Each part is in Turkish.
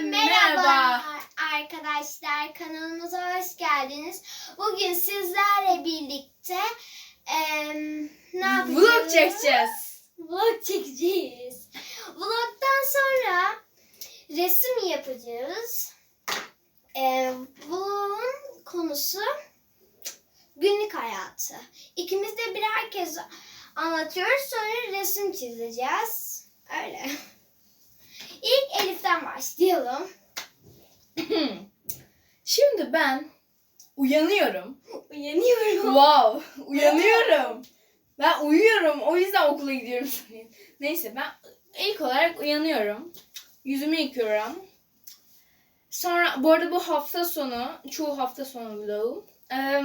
merhaba. arkadaşlar kanalımıza hoş geldiniz. Bugün sizlerle birlikte em, ne yapacağız? Vlog çekeceğiz. Vlog çekeceğiz. Vlogdan sonra resim yapacağız. Em, vlogun konusu günlük hayatı. İkimiz de birer kez anlatıyoruz sonra resim çizeceğiz. Öyle. İlk Elif'ten başlayalım. Şimdi ben uyanıyorum. Uyanıyorum. Wow, uyanıyorum. Ben uyuyorum. O yüzden okula gidiyorum. Neyse ben ilk olarak uyanıyorum. Yüzümü yıkıyorum. Sonra bu arada bu hafta sonu, çoğu hafta sonu vlogu. Eee,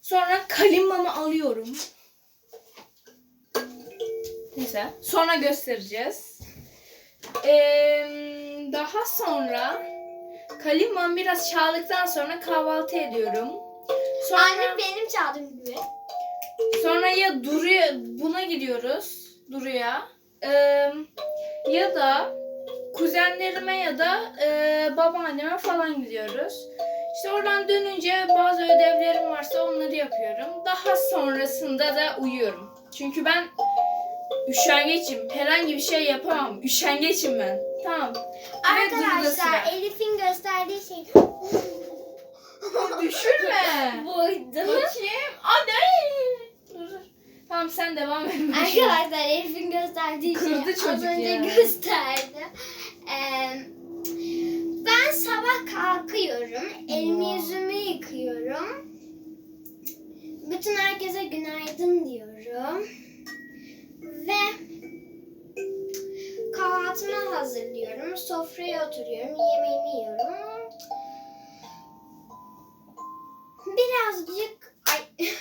sonra kalimamı alıyorum. Neyse. Sonra göstereceğiz. Eee, daha sonra kalimamı biraz çaldıktan sonra kahvaltı ediyorum. Sonra... Annem benim çaldığım gibi. Sonra ya Duru'ya buna gidiyoruz. Duru'ya. Ee, ya da kuzenlerime ya da e, babaanneme falan gidiyoruz. İşte oradan dönünce bazı ödevlerim varsa onları yapıyorum. Daha sonrasında da uyuyorum. Çünkü ben üşengeçim. Herhangi bir şey yapamam. Üşengeçim ben. Tamam. Sıra. Arkadaşlar Elif'in gösterdiği şey Düşürme. buydu. Bakayım. Anne. Dur, dur. Tamam sen devam et. Arkadaşlar Elif'in gösterdiği Kırdı şey az çocuk önce ya. gösterdi. Ee, ben sabah kalkıyorum. Elimi yüzümü yıkıyorum. Bütün herkese günaydın diyorum. Ve kahvaltımı hazırlıyorum. Sofraya oturuyorum. Yemeğimi yiyorum. Birazcık ay,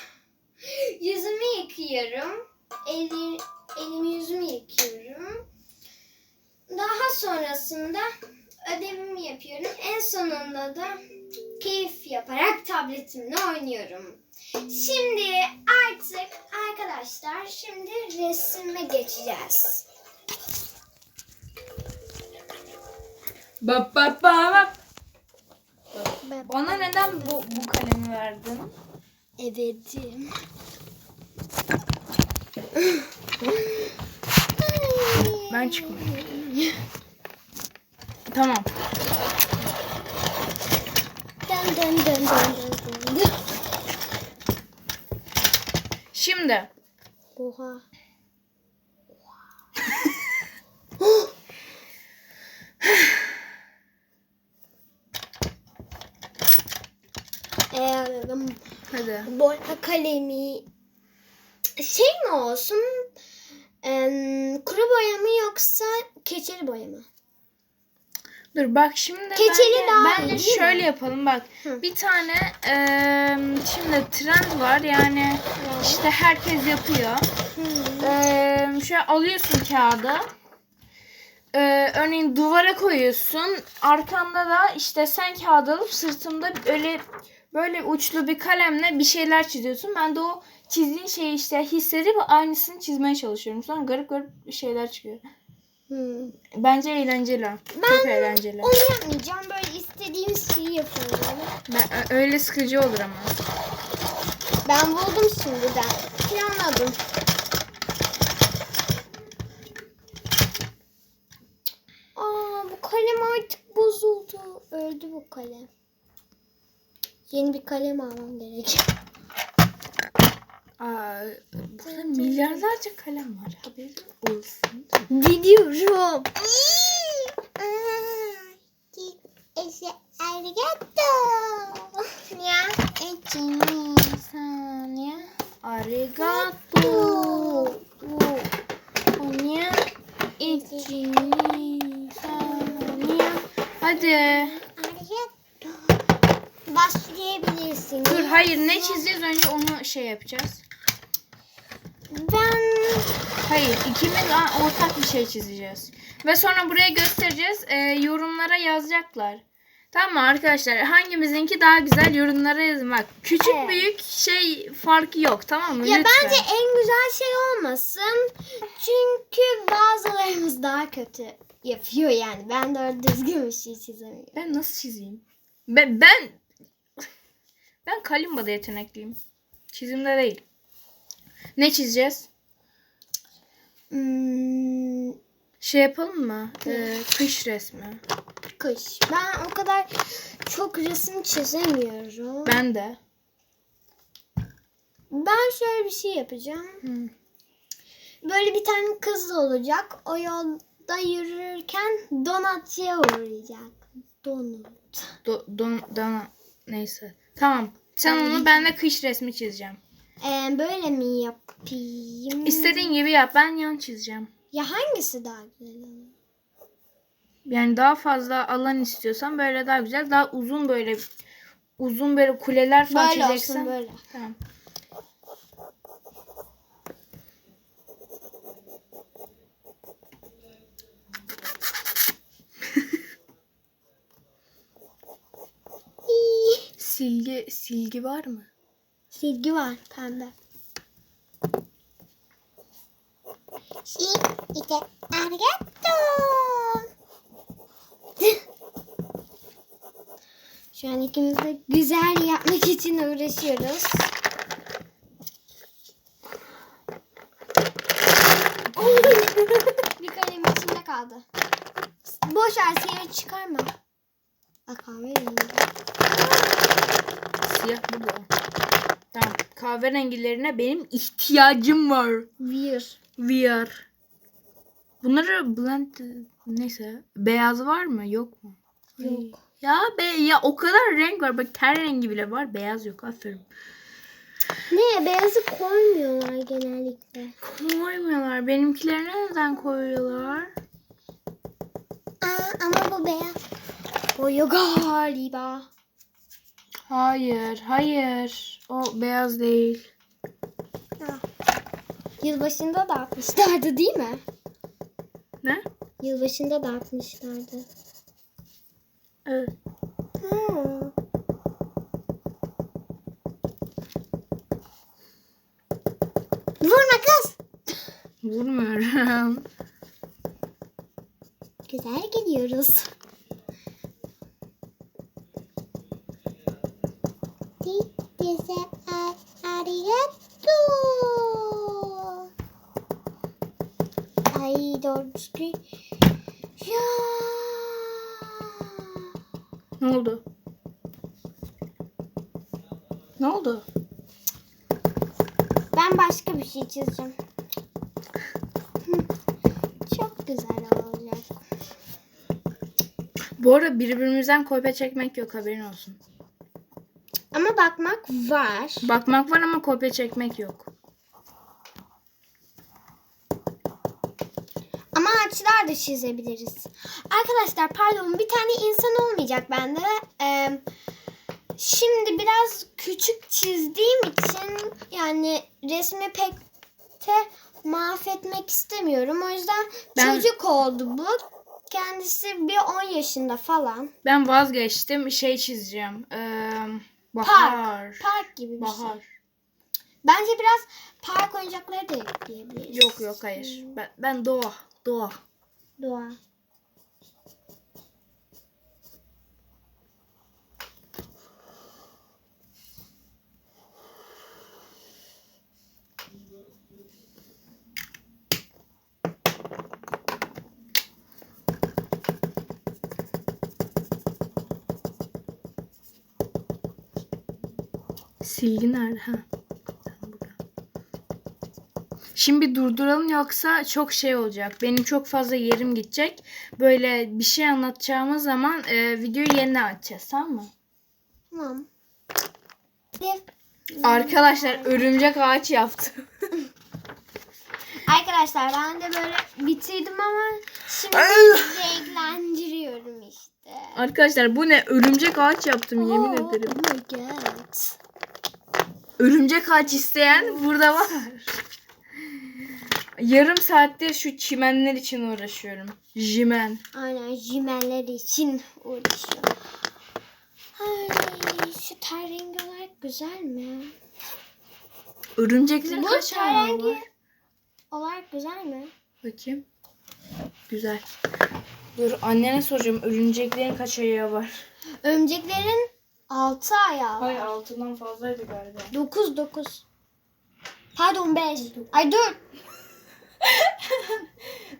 yüzümü yıkıyorum. Eli, elimi yüzümü yıkıyorum. Daha sonrasında ödevimi yapıyorum. En sonunda da keyif yaparak tabletimle oynuyorum. Şimdi artık arkadaşlar şimdi resime geçeceğiz. Bap bap bap. Bana neden bu, bu kalemi verdin? Evetim. Ben çıkmıyorum. Tamam. Dın dın dın dın dın Şimdi Oha. Eee, hadi. boya kalemi şey mi olsun? Em, kuru boya mı yoksa keçeli boya mı? Dur bak şimdi Keçeli bence, daha iyi, değil mi? şöyle yapalım bak. Hı. Bir tane eee, şimdi trend var yani işte herkes yapıyor. Eee şöyle alıyorsun kağıdı. Eee, örneğin duvara koyuyorsun. Arkanda da işte sen kağıdı alıp sırtında öyle böyle uçlu bir kalemle bir şeyler çiziyorsun. Ben de o çizdiğin şeyi işte hissedip aynısını çizmeye çalışıyorum. Sonra garip garip şeyler çıkıyor. Hmm. Bence eğlenceli. Çok eğlenceli. Onu yapmayacağım. Böyle istediğimiz şeyi yapıyorum. Ben, öyle sıkıcı olur ama. Ben buldum şimdiden. Planladım. Aa bu kalem artık bozuldu. Öldü bu kalem. Yeni bir kalem almam gerek. Aa, burada milyarlarca kalem var. Haberin olsun. Biliyorum. Arigato. Ya, içini Saniye. Arigato. Onya. İçini. Saniye. Hadi. Başlayabilirsin. Dur hayır ne çizeceğiz önce onu şey yapacağız. Ben Hayır ikimiz ortak bir şey çizeceğiz. Ve sonra buraya göstereceğiz. Ee, yorumlara yazacaklar. Tamam mı arkadaşlar? Hangimizinki daha güzel yorumlara yazın. Bak küçük Evet. büyük şey farkı yok tamam mı? ya Lütfen. bence en güzel şey olmasın. Çünkü bazılarımız daha kötü yapıyor yani. Ben de düzgün bir şey çizemiyorum. Ben nasıl çizeyim? Ben ben ben kalimbada yetenekliyim. Çizimde değil. Ne çizeceğiz? Hmm, Şey yapalım mı? Ee, kış resmi. kış. Ben o kadar çok resim çizemiyorum. Ben de. Ben şöyle bir şey yapacağım. Hı. Böyle bir tane kız olacak. O yolda yürürken donatçıya uğrayacak. Donut. Do, don, dana neyse. Tamam. Sen onu ben de kış resmi çizeceğim. Ee, böyle mi yapayım? İstediğin gibi yap. Ben yan çizeceğim. Ya hangisi daha güzel? Yani daha fazla alan istiyorsan böyle daha güzel. Daha uzun böyle uzun böyle kuleler falan Böyle çizeceksen. olsun böyle. Tamam. Silgi silgi var mı? Silgi var pembe. Şimdi arigato. Şu an ikimiz de güzel yapmak için uğraşıyoruz. bir kalem içinde kaldı. Boş ver siyah çıkarma. Bak kahverengi. Siyah bu da. Kahverengilerine benim ihtiyacım var. Bir. VR. Bunları blend neyse beyaz var mı? Yok mu? Yok. Ya be ya o kadar renk var. Bak ter rengi bile var. Beyaz yok. Aferin. Ne beyazı koymuyorlar genellikle. Koymuyorlar. Benimkilerine neden koyuyorlar? Aa, ama bu beyaz. Koyuyor galiba. Hayır, hayır. O beyaz değil. Yılbaşında dağıtmışlardı değil mi? Ne? Yılbaşında dağıtmışlardı. Evet. Ha. Vurma kız. Vurmuyorum. Güzel gidiyoruz. Güzel arigato. Ay doğru düzgün. Ya. Ne oldu? Ne oldu? Ben başka bir şey çizeceğim. Çok güzel olacak. Bu arada birbirimizden kopya çekmek yok haberin olsun. Ama bakmak var. Bakmak var ama kopya çekmek yok. Ama ağaçlar da çizebiliriz. Arkadaşlar pardon bir tane insan olmayacak bende. Ee, şimdi biraz küçük çizdiğim için yani resmi pek de mahvetmek istemiyorum. O yüzden Ben- çocuk oldu bu. Kendisi bir 10 yaşında falan. Ben vazgeçtim. Şey çizeceğim. Ee, bahar. Park gibi bir şey. Bahar. Bence biraz park oyuncakları da ekleyebiliriz. Yok yok hayır. Ben, ben doğa. Doğa. Doğa. Silgi nerede? Ha. Şimdi durduralım yoksa çok şey olacak. Benim çok fazla yerim gidecek. Böyle bir şey anlatacağımız zaman e, videoyu yeniden açacağız tamam mı? Tamam. Bir- Arkadaşlar örümcek ağaç yaptım. Arkadaşlar ben de böyle bitirdim ama şimdi renklendiriyorum işte. Arkadaşlar bu ne? Örümcek ağaç yaptım yemin Oh, ederim. Oh my god. Örümcek ağaç isteyen burada var. Yarım saattir şu çimenler için uğraşıyorum. Jimen. Aynen jimenler için uğraşıyor. Ay şu ter rengi olarak güzel mi? Örümceklerin Bu kaç ter tane rengi var? olarak güzel mi? Bakayım. Güzel. Dur annene soracağım. Örümceklerin kaç ayağı var? Örümceklerin 6 ayağı var. Hayır altından fazlaydı galiba. 9 9. Pardon 5. Ay 4.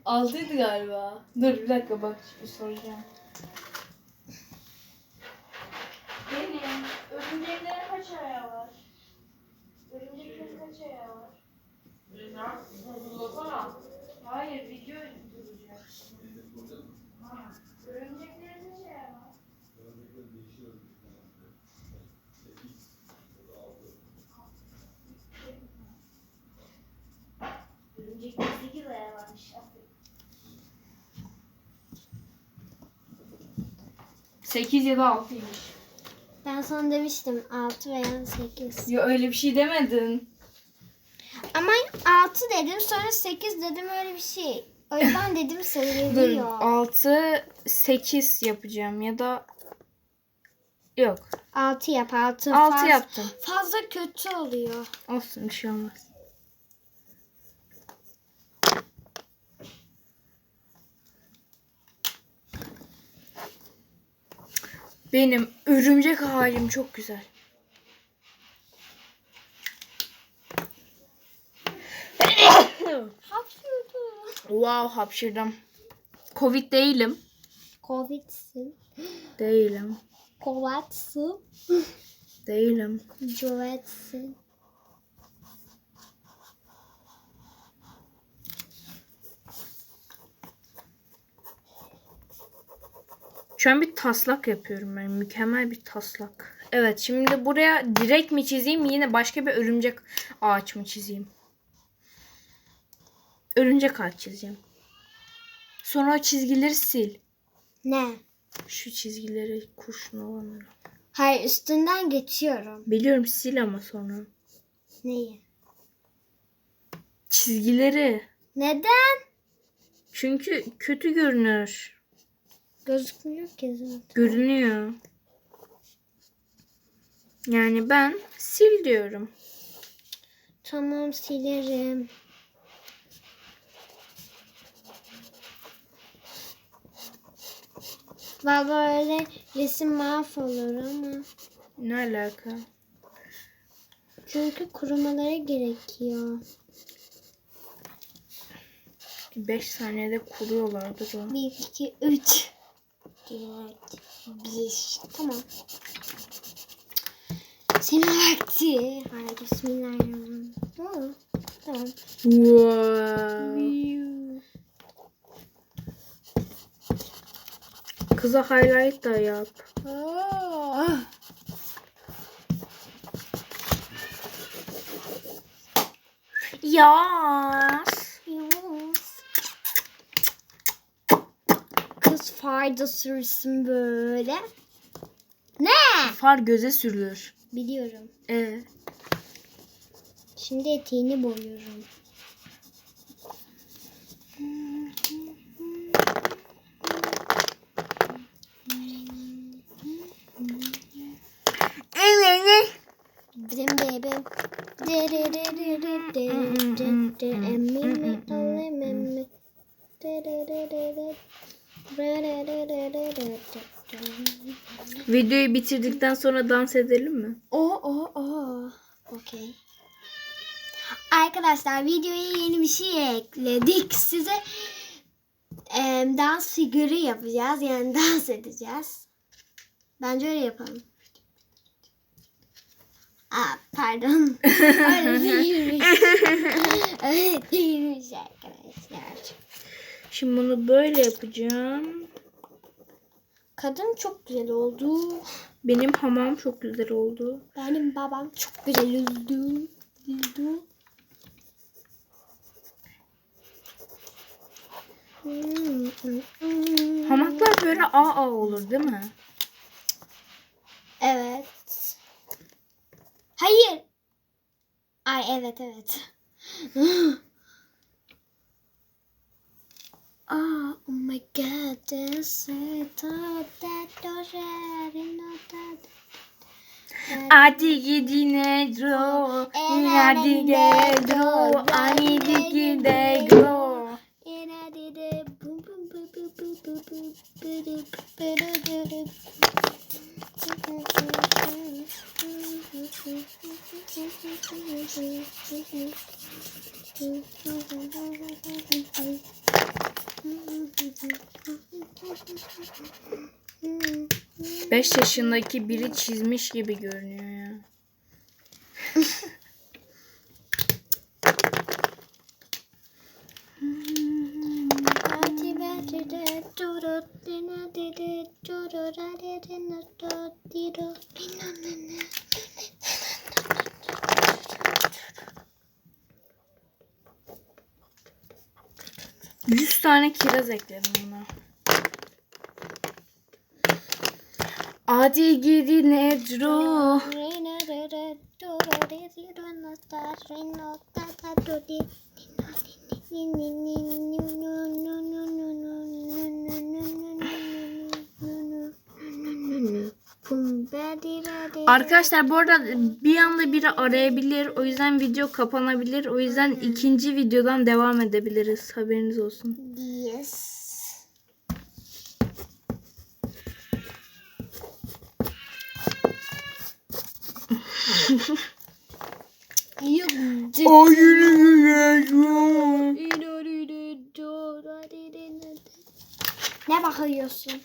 Altıydı galiba. Dur bir dakika bak bir soracağım. Benim örümceklerin kaç ayağı var? Örümceklerin kaç ayağı var? Hayır video duracak. Ha, Örümceklerin kaç ayağı var? Örümceklerin 8 ayağı varmış. Aferin. 8 ya da 6'ymış. Ben sana demiştim 6 veya 8. Ya öyle bir şey demedin. Ama 6 dedim sonra 8 dedim öyle bir şey. O yüzden dedim Dur sayılıyor. 6 8 yapacağım ya da yok. 6 yap 6. 6 yaptım. Fazla kötü oluyor. Olsun bir şey olmaz. Benim örümcek halim çok güzel. Hapşurdu. Wow hapşırdım. Covid değilim. Covid'sin. Değilim. Covid'sin. Değilim. Covid'sin. Şu an bir taslak yapıyorum ben. Mükemmel bir taslak. Evet şimdi buraya direkt mi çizeyim yine başka bir örümcek ağaç mı çizeyim? Örümcek ağaç çizeceğim. Sonra o çizgileri sil. Ne? Şu çizgileri kurşun olanları. Hayır üstünden geçiyorum. Biliyorum sil ama sonra. Neyi? Çizgileri. Neden? Çünkü kötü görünür. Gözükmüyor ki zaten. Görünüyor. Yani ben sil diyorum. Tamam silerim. Valla öyle resim mahvolur ama. Ne alaka? Çünkü kurumaları gerekiyor. 5 saniyede kuruyorlardır o. 1, 2, 3. 4, 5. Tamam. Senin vakti. Haydi bismillahirrahmanirrahim. Doğru. Tamam. Wow. Kıza highlight da yap. Aa. Yes. Kız fayda sürsün böyle. Ne? Far göze sürülür. Biliyorum. Ee, Şimdi eteğini boyuyorum. Bim bim. De de de de de de de de emmimi alememi. De de de de de. Re de de de de de de. Videoyu bitirdikten sonra dans edelim mi? O o o. Okey. Arkadaşlar videoya yeni bir şey ekledik. Size em, dans figürü yapacağız. Yani dans edeceğiz. Bence öyle yapalım. Aa, pardon. öyle değilmiş. öyle değilmiş arkadaşlar. Şimdi bunu böyle yapacağım. Kadın çok güzel oldu. Benim hamam çok güzel oldu. Benim babam çok güzel oldu. Oldu. Hamaklar böyle AA olur değil mi? Evet. Hayır. Ay evet evet. Ah, oh my god, this is that Hadi gidine dro, hadi gedro, hadi gidine dro. Beş yaşındaki biri çizmiş gibi görünüyor ya. Yüz tane kiraz ekledim buna. Adi gidi Nedro. Arkadaşlar bu arada bir anda biri arayabilir. O yüzden video kapanabilir. O yüzden ikinci videodan devam edebiliriz. Haberiniz olsun. Yes. Yok. Ne bakıyorsun?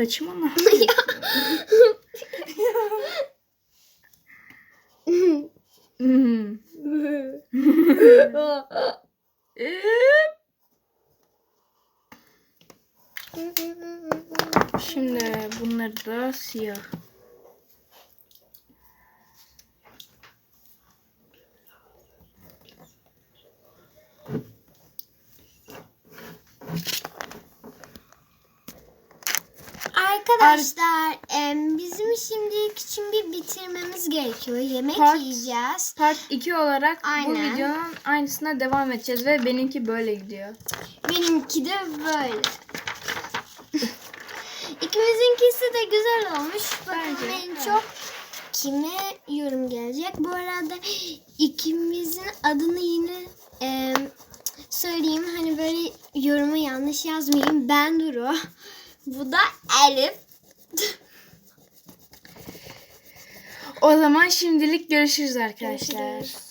Saçım ama. Hmm. Şimdi bunları da siyah. Arkadaşlar em, bizim şimdilik için bir bitirmemiz gerekiyor. Yemek Part- yiyeceğiz. Part 2 olarak bu Aynen. videonun aynısına devam edeceğiz ve benimki böyle gidiyor. Benimki de böyle. İkimizinkisi de güzel olmuş. Bence, en evet. çok kime yorum gelecek. Bu arada ikimizin adını yine em, söyleyeyim. Hani böyle yorumu yanlış yazmayayım. Ben Duru. Bu da Elif. O zaman şimdilik görüşürüz arkadaşlar. Görüşürüz.